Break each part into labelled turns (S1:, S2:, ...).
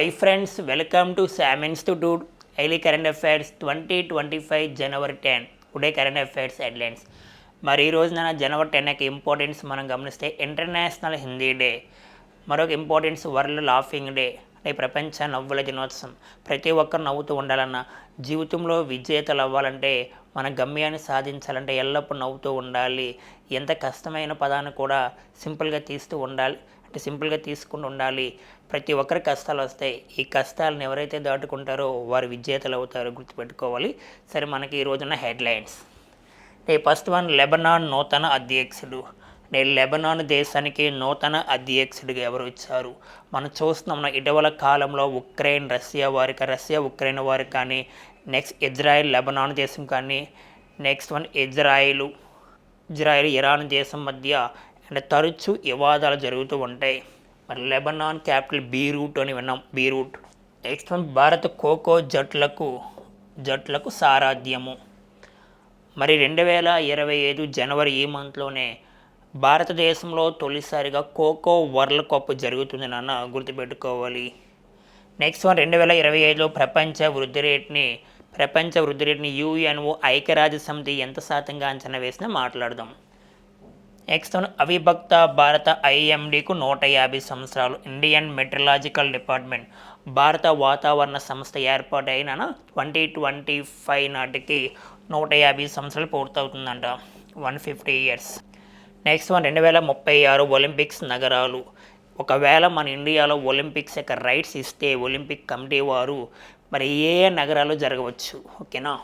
S1: Hi friends welcome to Sam institute daily current affairs twenty twenty five January ten today current affairs headlines మరి ఈ రోజున January ten యొక్క importance మనం గమనిస్తే international Hindi day మరొక importance world laughing day అంటే ప్రపంచ నవ్వుల దినోత్సవం. ప్రతి ఒక్కరు నవ్వుతూ ఉండాలన్న జీవితంలో విజేతలు అవ్వాలంటే మన గమ్యాన్ని సాధించాలంటే ఎల్లప్పుడూ నవ్వుతూ ఉండాలి. ఎంత కష్టమైన పదాన్ని కూడా సింపుల్గా తీస్తూ ఉండాలి. అంటే సింపుల్గా తీసుకుని ఉండాలి. ప్రతి ఒక్కరి కష్టాలు వస్తాయి. ఈ కష్టాలను ఎవరైతే దాటుకుంటారో వారు విజేతలు అవుతారో గుర్తుపెట్టుకోవాలి. సరే మనకి ఈ రోజున హెడ్లైన్స్. అంటే ఫస్ట్ వన్ లెబనాన్ నూతన అధ్యక్షుడు. నేను లెబనాన్ దేశానికి నూతన అధ్యక్షుడిగా ఎవరు ఇచ్చారు మనం చూస్తున్నాం ఇటీవల కాలంలో ఉక్రెయిన్ రష్యా వారికి రష్యా ఉక్రెయిన్ వారికి కానీ నెక్స్ట్ ఇజ్రాయెల్ లెబనాన్ దేశం కానీ next one Israel Israel Iran దేశం మధ్య అంటే తరచూ వివాదాలు జరుగుతూ ఉంటాయి. మరి లెబనాన్ క్యాపిటల్ బీరూట్ అని విన్నాం. బీరూట్ నెక్స్ట్ వన్ భారత ఖోఖో జట్లకు జట్లకు సారాధ్యము. మరి రెండు వేల ఇరవై ఐదు జనవరి ఈ మంత్లోనే భారతదేశంలో తొలిసారిగా ఖోఖో వరల్డ్ కప్ జరుగుతుంది నాన్న గుర్తుపెట్టుకోవాలి. నెక్స్ట్ వన్ రెండు వేల ఇరవై ఐదులో ప్రపంచ వృద్ధి రేట్ని ప్రపంచ వృద్ధి రేట్ని యుఎన్ఓ ఐక్యరాజ్య సమితి ఎంత శాతంగా అంచనా వేసినా మాట్లాడదాం. నెక్స్ట్ వన్ అవిభక్త భారత ఐఎండికు నూట యాభై సంవత్సరాలు ఇండియన్ మెట్రలాజికల్ డిపార్ట్మెంట్ భారత వాతావరణ సంస్థ ఏర్పాటైన ట్వంటీ ట్వంటీ ఫైవ్ నాటికి నూట యాభై సంవత్సరాలు పూర్తవుతుందంట. One fifty years. Next one రెండు వేల ముప్పై ఆరు ఒలింపిక్స్ నగరాలు. ఒకవేళ మన ఇండియాలో ఒలింపిక్స్ యొక్క రైట్స్ ఇస్తే ఒలింపిక్ కమిటీ వారు మరి ఏ ఏ నగరాలు జరగవచ్చు? ఓకేనా?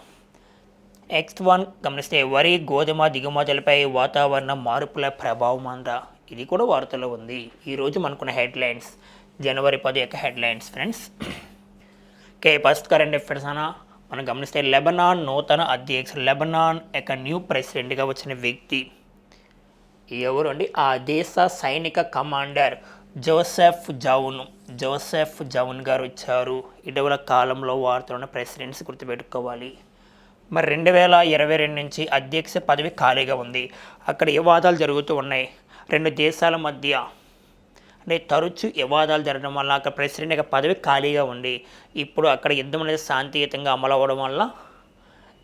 S1: నెక్స్ట్ వన్ గమనిస్తే వరి గోధుమ దిగుమతులపై వాతావరణ మార్పుల ప్రభావం అంతా. ఇది కూడా వార్తలో ఉంది. ఈరోజు మనకున్న హెడ్లైన్స్ జనవరి పది యొక్క headlines friends. Okay first current affairs అన్న. మనం గమనిస్తే లెబనాన్ నూతన అధ్యక్షుడు లెబనాన్ యొక్క న్యూ ప్రెసిడెంట్గా వచ్చిన వ్యక్తి. ఎవరు అండి? ఆ దేశ సైనిక commander Joseph Aoun. Joseph Aoun గారు వచ్చారు. ఇటీవల కాలంలో వాడుతున్న ప్రెసిడెంట్స్ గుర్తుపెట్టుకోవాలి. మరి రెండు వేల ఇరవై రెండు నుంచి అధ్యక్ష పదవి ఖాళీగా ఉంది. అక్కడ వివాదాలు జరుగుతూ ఉన్నాయి? రెండు దేశాల మధ్య అంటే తరచు వివాదాలు జరగడం వల్ల అక్కడ ప్రెసిడెంట్ యొక్క పదవి ఖాళీగా ఉంది. ఇప్పుడు అక్కడ యుద్ధం అనేది శాంతియుతంగా అమలు అవ్వడం వల్ల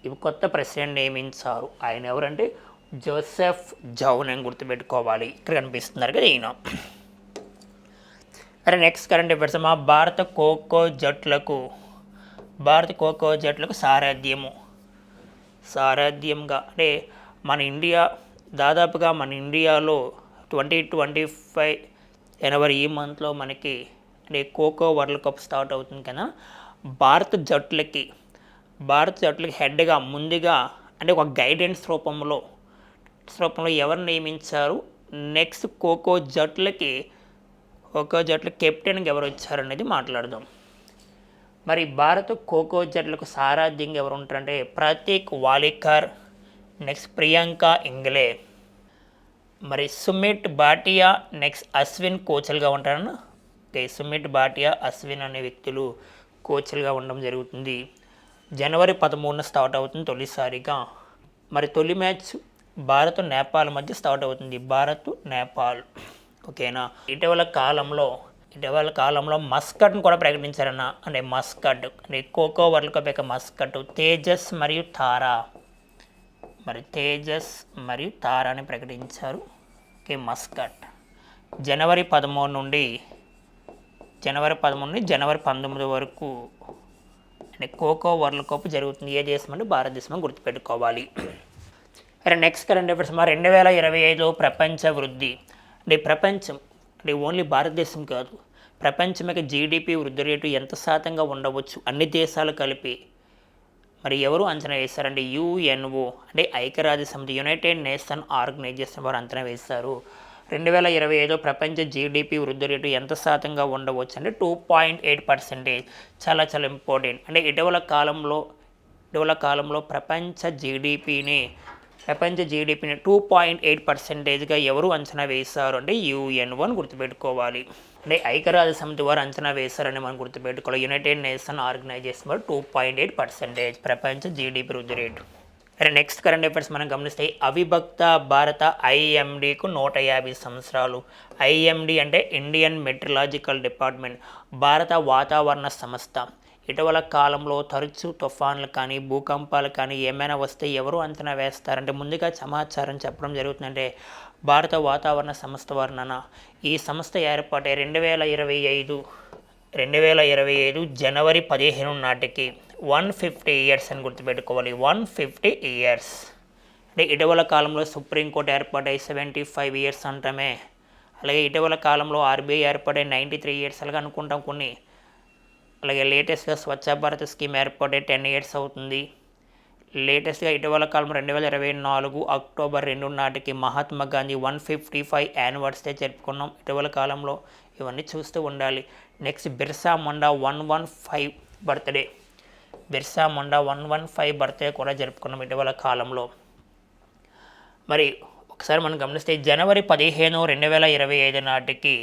S1: ఇవి కొత్త ప్రెసిడెంట్ నియమించారు. ఆయన ఎవరంటే? జోసెఫ్ జౌన్ అని గుర్తుపెట్టుకోవాలి. ఇక్కడ కనిపిస్తున్నారు కదా ఈయన. అరే నెక్స్ట్ కరెంట్ అఫేర్స్ మా భారత ఖోఖో జట్లకు భారత ఖోఖో జట్లకు సారథ్యము. సారథ్యంగా. అంటే మన ఇండియా దాదాపుగా మన ఇండియాలో ట్వంటీ ట్వంటీ ఫైవ్ జనవరి ఈ మంత్లో మనకి అంటే ఖోఖో వరల్డ్ కప్ స్టార్ట్ అవుతుంది కదా. భారత జట్లకి భారత జట్లకి హెడ్గా ముందుగా అంటే ఒక గైడెన్స్ రూపంలో రూపంలో ఎవరు నియమించారు? నెక్స్ట్ ఖోఖో జట్లకి ఖోఖో జట్ల కెప్టెన్గా ఎవరు వచ్చారనేది మాట్లాడదాం. మరి భారత ఖోఖో జట్లకు సారాధ్యంగా ఎవరు ఉంటారంటే ప్రతీక్ వాలికర్ నెక్స్ట్ ప్రియాంక ఇంగ్లే. మరి సుమిట్ బాటియా నెక్స్ట్ అశ్విన్ కోచ్లుగా ఉంటారన్న? ఓకే సుమిట్ బాటియా అశ్విన్ అనే వ్యక్తులు కోచ్లుగా ఉండడం జరుగుతుంది. జనవరి పదమూడున స్టార్ట్ అవుతుంది తొలిసారిగా. మరి తొలి మ్యాచ్ భారత్ నేపాల్ మధ్య స్టార్ట్ అవుతుంది. భారత్ నేపాల్. ఓకేనా? ఇటీవల కాలంలో ఇటీవల కాలంలో మస్కట్ను కూడా ప్రకటించారన్న అంటే మస్కట్ అంటే కోకో వరల్డ్ కప్ యొక్క మస్కట్ తేజస్ మరియు తారా. మరి తేజస్ మరియు తారాని ప్రకటించారు. Okay Muscat. జనవరి పదమూడు నుండి జనవరి పదమూడు నుండి జనవరి పంతొమ్మిది వరకు అంటే కోకో వరల్డ్ కప్ జరుగుతుంది ఏ దేశం అంటే భారతదేశం గుర్తుపెట్టుకోవాలి. అరే నెక్స్ట్ కరెంట్ అఫేర్స్ మా రెండు వేల ఇరవై ఐదు ప్రపంచ వృద్ధి. అంటే ప్రపంచం అంటే ఓన్లీ భారతదేశం కాదు. ప్రపంచం యొక్క జీడిపి వృద్ధి రేటు ఎంత శాతంగా ఉండవచ్చు? అన్ని దేశాలు కలిపి. మరి ఎవరు అంచనా వేశారంటే యుఎన్ఓ అంటే ఐక్యరాజ్య సమితి యునైటెడ్ నేషన్ ఆర్గనైజేషన్ వారు అంచనా వేశారు. రెండు వేల ఇరవై ఐదులో ప్రపంచ జీడిపి వృద్ధి రేటు ఎంత శాతంగా ఉండవచ్చు అంటే టూ పాయింట్ ఎయిట్ పర్సెంటేజ్. చాలా చాలా ఇంపార్టెంట్. అంటే ఇటీవల కాలంలో ఇటీవల కాలంలో ప్రపంచ జీడిపిని ప్రపంచ జీడిపిని టూ పాయింట్ ఎయిట్ పర్సెంటేజ్గా ఎవరు అంచనా వేశారు అంటే యుఎన్ఓ అని గుర్తుపెట్టుకోవాలి. అంటే ఐక్యరాజ్య సమితి వారు అంచనా వేశారని మనం గుర్తుపెట్టుకోవాలి. యునైటెడ్ నేషన్ ఆర్గనైజేషన్ వారు టూ పాయింట్ ఎయిట్ పర్సెంటేజ్ ప్రపంచ జీడిపి వృద్ధి రేటు. అరే నెక్స్ట్ కరెంట్ అఫైర్స్ మనం గమనిస్తే అవిభక్త భారత ఐఎండికు నూట యాభై సంవత్సరాలు. ఐఎండి అంటే ఇండియన్ మెట్రలాజికల్ డిపార్ట్మెంట్ భారత వాతావరణ సంస్థ. ఇటీవల కాలంలో తరచూ తుఫాన్లు కానీ భూకంపాలు కానీ ఏమైనా వస్తే ఎవరు అంచనా వేస్తారంటే ముందుగా సమాచారం చెప్పడం జరుగుతుందంటే భారత వాతావరణ సంస్థ వర్ణన ఈ సంస్థ ఏర్పాటై రెండు వేల ఇరవై ఐదు రెండు వేల ఇరవై ఐదు జనవరి పదిహేను నాటికి. వన్ ఫిఫ్టీ ఇయర్స్ అని గుర్తుపెట్టుకోవాలి. One fifty years. అంటే ఇటీవల కాలంలో సుప్రీంకోర్టు ఏర్పాటై సెవెంటీ ఫైవ్ ఇయర్స్ అంటామే. అలాగే ఇటీవల కాలంలో ఆర్బీఐ ఏర్పడే నైంటీ త్రీ ఇయర్స్. అలాగే అనుకుంటాం కొన్ని. అలాగే లేటెస్ట్గా స్వచ్ఛ భారత్ స్కీమ్ ఏర్పడే టెన్ ఇయర్స్ అవుతుంది. లేటెస్ట్గా ఇటీవల కాలం రెండు వేల ఇరవై నాలుగు అక్టోబర్ రెండు నాటికి Mahatma Gandhi one fifty five anniversary జరుపుకున్నాం. ఇటీవల కాలంలో ఇవన్నీ చూస్తూ ఉండాలి. Next Birsa Munda one one five birthday. Birsa Munda one one five birthday కూడా జరుపుకున్నాం ఇటీవల కాలంలో. మరి ఒకసారి మనం గమనిస్తే జనవరి పదిహేను రెండు వేల ఇరవై ఐదు నాటికి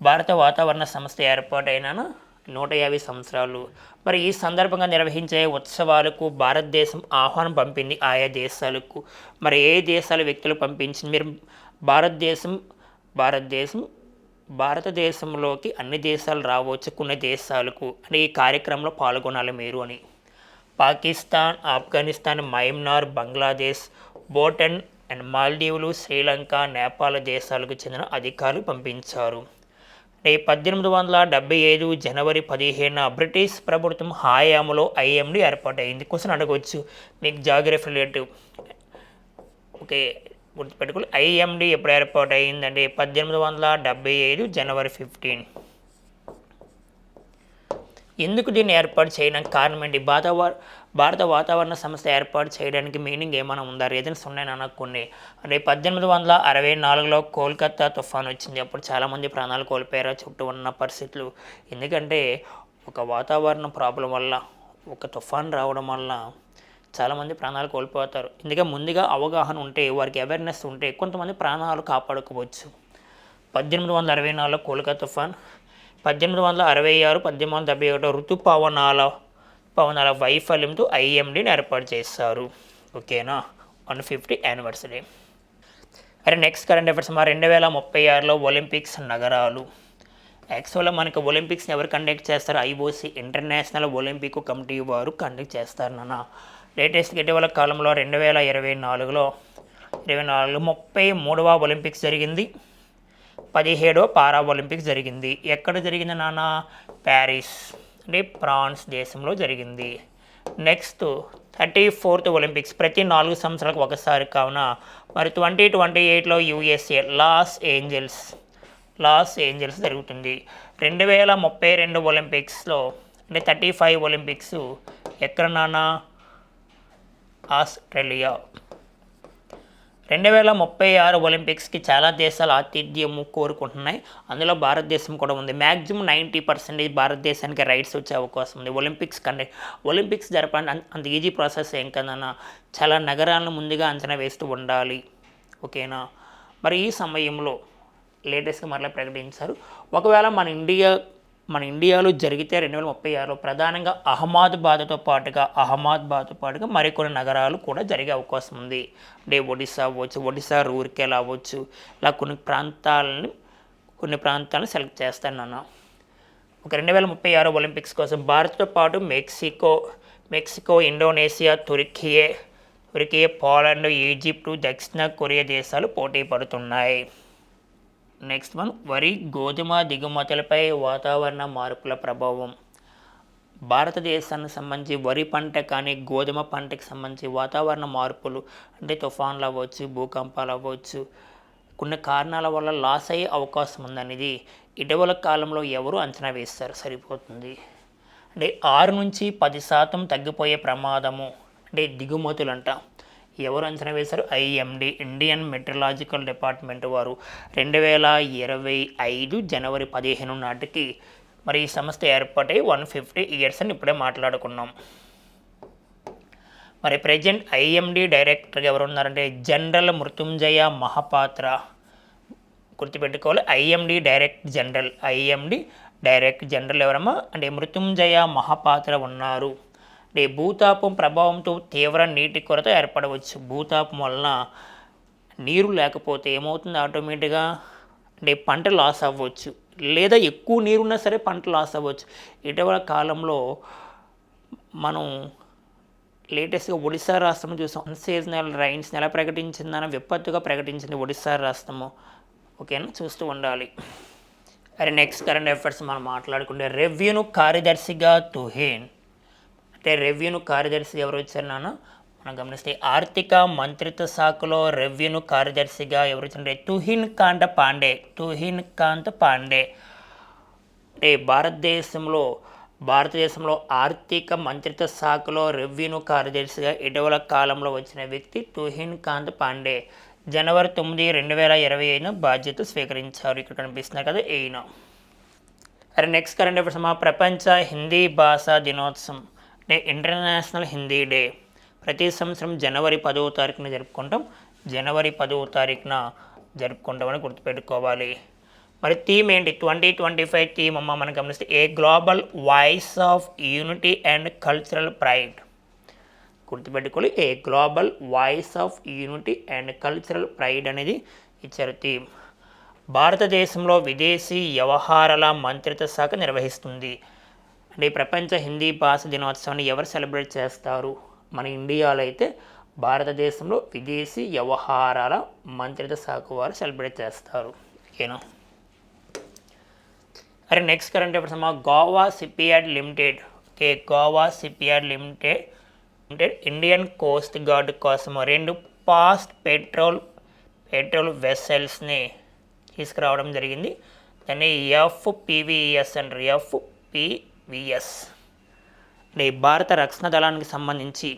S1: భారత వాతావరణ సంస్థ ఏర్పాటైనను నూట యాభై సంవత్సరాలు. మరి ఈ సందర్భంగా నిర్వహించే ఉత్సవాలకు భారతదేశం ఆహ్వానం పంపింది ఆయా దేశాలకు. మరి ఏ దేశాల వ్యక్తులు పంపించింది? మీరు భారతదేశం భారతదేశం భారతదేశంలోకి అన్ని దేశాలు రావచ్చు కొన్ని దేశాలకు. అని ఈ కార్యక్రమంలో పాల్గొనాలి మీరు అని. పాకిస్తాన్ ఆఫ్ఘనిస్తాన్ మయన్మార్ బంగ్లాదేశ్ భూటన్ అండ్ మాల్దీవులు శ్రీలంక నేపాల్ దేశాలకు చెందిన అధికారులు పంపించారు. ఈ పద్దెనిమిది వందల డెబ్బై ఐదు జనవరి పదిహేను బ్రిటిష్ ప్రభుత్వం హయాంలో ఐఎండి ఏర్పాటైంది. క్వశ్చన్ అడగవచ్చు మీకు జాగ్రఫీ రిలేటివ్. ఓకే గుర్తుపెట్టుకోవాలి ఐఎండి ఎప్పుడు ఏర్పాటు అయిందండి పద్దెనిమిది వందల డెబ్బై ఐదు జనవరి ఫిఫ్టీన్. ఎందుకు దీన్ని ఏర్పాటు చేయడానికి కారణం ఏంటి? భారత భారత వాతావరణ సంస్థ ఏర్పాటు చేయడానికి మీనింగ్ ఏమైనా ఉందా? రీజన్స్ ఉన్నాయని నాకు కొన్ని అంటే పద్దెనిమిది వందల అరవై నాలుగులో కోల్కత్తా తుఫాన్ వచ్చింది. అప్పుడు చాలామంది ప్రాణాలు కోల్పోయారు. చుట్టూ ఉన్న పరిస్థితులు. ఎందుకంటే ఒక వాతావరణ ప్రాబ్లం వల్ల ఒక తుఫాన్ రావడం వల్ల చాలామంది ప్రాణాలు కోల్పోతారు. ఎందుకంటే ముందుగా అవగాహన ఉంటే వారికి అవేర్నెస్ ఉంటే కొంతమంది ప్రాణాలు కాపాడుకోవచ్చు. పద్దెనిమిది వందల అరవై నాలుగులో కోల్కతా తుఫాన్. పద్దెనిమిది వందల అరవై ఆరు పద్దెనిమిది వందల డెబ్బై ఒకటో ఋతుపవనాల పవనాల వైఫల్యంతో ఐఎండీని ఏర్పాటు చేస్తారు ఓకేనా? One fifty anniversary. అరే నెక్స్ట్ కరెంట్ అఫైర్స్ మా రెండు వేల ముప్పై ఆరులో ఒలింపిక్స్ నగరాలు. యాక్చువల్గా మనకి ఒలింపిక్స్ని ఎవరు కండక్ట్ చేస్తారు? ఐఓసీ ఇంటర్నేషనల్ ఒలింపిక్ కమిటీ వారు కండక్ట్ చేస్తారు నాన్న. లేటెస్ట్ ఇటీవల కాలంలో రెండు వేల ఇరవై నాలుగులో ఇరవై నాలుగు ముప్పై మూడవ ఒలింపిక్స్ జరిగింది. పదిహేడవ పారా ఒలింపిక్స్ జరిగింది. ఎక్కడ జరిగింది నాన్న? ప్యారిస్. అంటే ఫ్రాన్స్ దేశంలో జరిగింది. నెక్స్ట్ థర్టీ ఫోర్త్ ఒలింపిక్స్ ప్రతి నాలుగు సంవత్సరాలకు ఒకసారి కావున మరి ట్వంటీ ట్వంటీ ఎయిట్లో USA Los Angeles Los Angeles జరుగుతుంది. రెండు వేల ముప్పై రెండు ఒలింపిక్స్లో అంటే థర్టీ ఫైవ్ ఒలింపిక్స్ ఎక్కడ ఆస్ట్రేలియా. రెండు వేల ముప్పై ఆరు ఒలింపిక్స్కి చాలా దేశాలు ఆతిథ్యం కోరుకుంటున్నాయి. అందులో భారతదేశం కూడా ఉంది. మ్యాక్సిమం నైంటీ పర్సెంటేజ్ భారతదేశానికి రైట్స్ వచ్చే అవకాశం ఉంది. ఒలింపిక్స్ కంటే ఒలింపిక్స్ జరపడానికి అంత- అంత ఈజీ ప్రాసెస్ ఏం కదన్నా చాలా నగరాలను ముందుగా అంచనా వేస్తూ ఉండాలి. ఓకేనా? మరి ఈ సమయంలో లేటెస్ట్గా మరలా ప్రకటించారు. ఒకవేళ మన ఇండియా మన ఇండియాలో జరిగితే రెండు వేల ముప్పై ఆరులో ప్రధానంగా అహ్మదాబాద్తో పాటుగా అహ్మదాబాద్తో పాటుగా మరికొన్ని నగరాలు కూడా జరిగే అవకాశం ఉంది. అంటే ఒడిశా అవ్వచ్చు ఒడిశా రూర్కెలా అవ్వచ్చు ఇలా కొన్ని ప్రాంతాలని కొన్ని ప్రాంతాలను సెలెక్ట్ చేస్తాను నన్ను. ఒక రెండు వేల ముప్పై ఆరు ఒలింపిక్స్ కోసం భారత్తో పాటు Mexico Mexico Indonesia Turkiye Turkiye Poland Egypt దక్షిణ కొరియా దేశాలు పోటీ పడుతున్నాయి. నెక్స్ట్ వన్ వరి గోధుమ దిగుమతులపై వాతావరణ మార్పుల ప్రభావం. భారతదేశానికి సంబంధించి వరి పంట కానీ గోధుమ పంటకి సంబంధించి వాతావరణ మార్పులు అంటే తుఫాన్లు అవ్వచ్చు భూకంపాలు అవ్వచ్చు కొన్ని కారణాల వల్ల లాస్ అయ్యే అవకాశం ఉందనేది ఇటీవల కాలంలో ఎవరు అంచనా వేస్తారు? సరిపోతుంది. అంటే ఆరు నుంచి పది శాతం తగ్గిపోయే ప్రమాదము అంటే దిగుమతులు అంట ఎవరు అంచనా వేశారు? ఐఎండి ఇండియన్ మెట్రలాజికల్ డిపార్ట్మెంట్ వారు. రెండు వేల ఇరవై ఐదు జనవరి పదిహేను నాటికి మరి ఈ సంస్థ ఏర్పాటై వన్ ఫిఫ్టీ ఇయర్స్ అని ఇప్పుడే మాట్లాడుకున్నాం. మరి ప్రజెంట్ ఐఎండి డైరెక్టర్గా ఎవరు ఉన్నారంటే జనరల్ మృత్యుంజయ మహాపాత్ర. గుర్తుపెట్టుకోవాలి IMD direct general. IMD direct general ఎవరమ్మా? అంటే మృత్యుంజయ మహాపాత్ర ఉన్నారు. అంటే భూతాపం ప్రభావంతో తీవ్ర నీటి కొరత ఏర్పడవచ్చు. భూతాపం వలన నీరు లేకపోతే ఏమవుతుంది? ఆటోమేటిక్గా అంటే పంట లాస్ అవ్వచ్చు. లేదా ఎక్కువ నీరు ఉన్నా సరే పంట లాస్ అవ్వచ్చు. ఇటీవల కాలంలో మనం లేటెస్ట్గా ఒడిశా రాష్ట్రం చూసాం. అన్సీజనల్ రైన్స్ నెల ప్రకటించిందని విపత్తుగా ప్రకటించింది ఒడిశా రాష్ట్రము. ఓకేనా చూస్తూ ఉండాలి. అరే నెక్స్ట్ కరెంట్ అఫైర్స్ మనం మాట్లాడుకుంటే రెవ్యూను కార్యదర్శిగా తుహేన్. అంటే రెవెన్యూ కార్యదర్శి ఎవరు వచ్చారు నాన్న? మనం గమనిస్తే ఆర్థిక మంత్రిత్వ శాఖలో రెవెన్యూ కార్యదర్శిగా ఎవరు వచ్చారంటే తుహిన్ కాంత పాండే తుహిన్ కాంత్ పాండే. అంటే భారతదేశంలో భారతదేశంలో ఆర్థిక మంత్రిత్వ శాఖలో రెవెన్యూ కార్యదర్శిగా ఇటీవల కాలంలో వచ్చిన వ్యక్తి తుహిన్ కాంత్ పాండే. జనవరి తొమ్మిది రెండు వేల ఇరవై ఐదున బాధ్యత స్వీకరించారు. ఇక్కడ కనిపిస్తున్నాయి కదా ఈయన. అరే నెక్స్ట్ కరెంట్ అఫేర్స్ మా ప్రపంచ హిందీ భాషా దినోత్సవం. Day international Hindi day. ప్రతి సంవత్సరం జనవరి పదవ తారీఖున జరుపుకుంటాం. జనవరి పదవ తారీఖున జరుపుకుంటామని గుర్తుపెట్టుకోవాలి. మరి థీమ్ ఏంటి? ట్వంటీ ట్వంటీ ఫైవ్ థీమ్ అమ్మ మనం గమనిస్తే a global voice of unity and cultural pride. గుర్తుపెట్టుకోవాలి a global voice of unity and cultural pride అనేది ఇచ్చారు థీమ్. భారతదేశంలో విదేశీ వ్యవహారాల మంత్రిత్వ శాఖ నిర్వహిస్తుంది. అంటే ఈ ప్రపంచ హిందీ భాష దినోత్సవాన్ని ఎవరు సెలబ్రేట్ చేస్తారు? మన ఇండియాలో అయితే భారతదేశంలో విదేశీ వ్యవహారాల మంత్రిత్వ శాఖ వారు సెలబ్రేట్ చేస్తారు. ఓకేనా? అరే నెక్స్ట్ కరెంట్ అఫైర్స్ అమ్మా. Goa shipyard limited. Okay Goa shipyard limited. Limited Indian coast guard కోసం రెండు పాస్ట్ పెట్రోల్ పెట్రోల్ వెసల్స్ని తీసుకురావడం జరిగింది. దాన్ని ఎఫ్పివిఎస్ అంటారు. విఎస్. అంటే భారత రక్షణ దళానికి సంబంధించి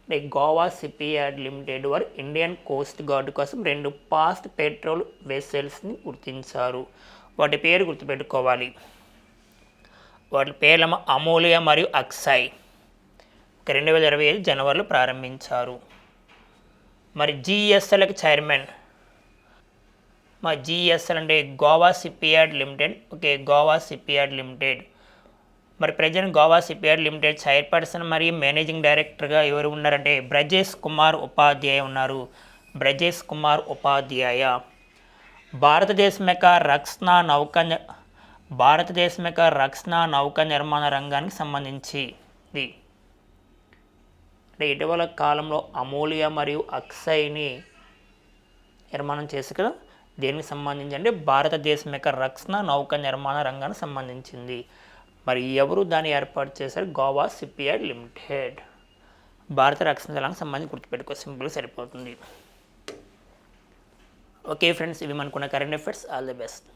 S1: అంటే గోవా సిపియార్డ్ లిమిటెడ్ వారు ఇండియన్ కోస్ట్ గార్డ్ కోసం రెండు పాస్ట్ పెట్రోల్ వెసల్స్ని గుర్తించారు. వాటి పేరు గుర్తుపెట్టుకోవాలి. వాటి పేర్లమ అమూల్య మరియు అక్సాయ్ రెండు వేల ఇరవై ఐదు జనవరిలో ప్రారంభించారు. మరి జిఎస్ఎల్కి చైర్మన్. మా జిఎస్ఎల్ అంటే Goa shipyard limited. Okay Goa shipyard limited. మరి present Goa shipyard limited chairperson మరియు మేనేజింగ్ డైరెక్టర్గా ఎవరు ఉన్నారంటే బ్రజేష్ కుమార్ ఉపాధ్యాయ ఉన్నారు. బ్రజేష్ కుమార్ ఉపాధ్యాయ. భారతదేశం యొక్క రక్షణ నౌక భారతదేశం యొక్క రక్షణ నౌక నిర్మాణ రంగానికి సంబంధించి అంటే ఇటీవల కాలంలో అమూల్య మరియు అక్సైని నిర్మాణం చేసి కదా దేనికి సంబంధించి అంటే భారతదేశం యొక్క రక్షణ నౌక నిర్మాణ రంగానికి సంబంధించింది. మరి ఎవరు దాన్ని ఏర్పాటు చేశారు? Goa shipyard limited. భారత రక్షణ దళానికి సంబంధించి గుర్తుపెట్టుకో సింపుల్గా సరిపోతుంది. ఓకే ఫ్రెండ్స్ ఇవి మనకున్న current affairs. All the best.